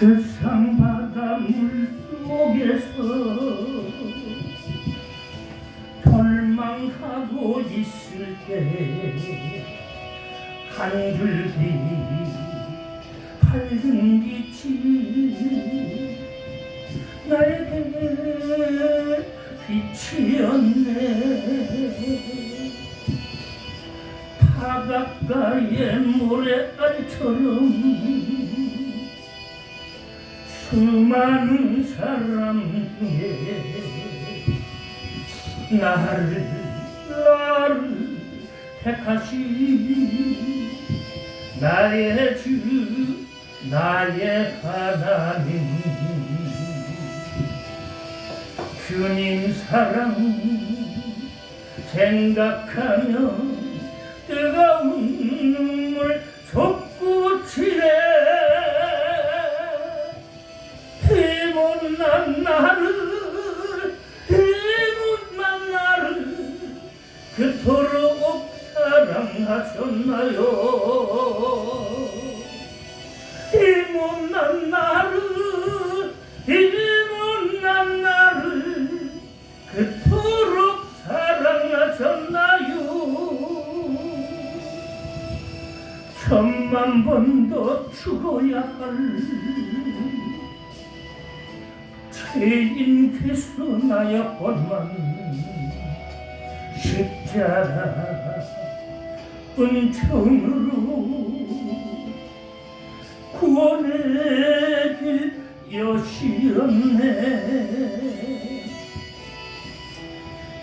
세상 바닷물 속에서 절망하고 있을 때 한 줄기 밝은 빛이 나에게 빛이었네. 바닷가의 모래알처럼 수많은 사람 중에 나를 택하신 나의 주 나의 하나님. 주님 사랑 생각하며 뜨거운 사랑하셨나요? 힘없는 나를 힘없는 나를 그토록 사랑하셨나요? 천만 번 더 죽어야 할 죄인 괴수 나였건만 십자가 은총으로 구원의 길 여시었네.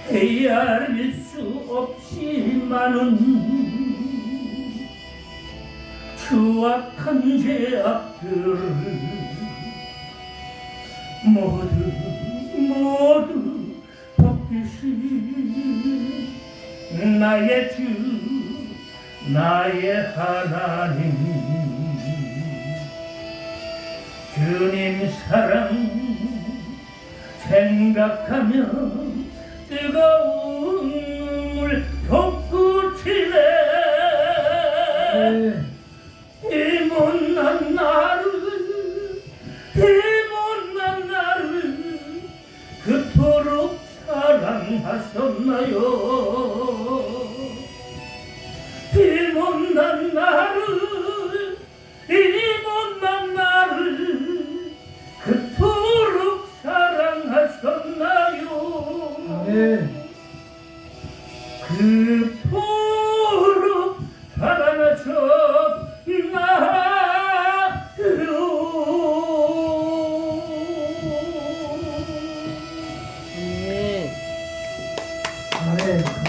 헤아릴 수 없이 많은 추악한 죄악들을 모두 모두 벗기신 나의 주 나의 하나님 주님 사랑 생각하면 뜨거운 눈물 솟구치네 이 못난 나를 이 못난 나를 그토록 사랑하셨나요? 이 못난 나를 이 못난 나를 그토록 사랑하셨나요 네. 그토록 사랑하셨나요 아, 네. 네.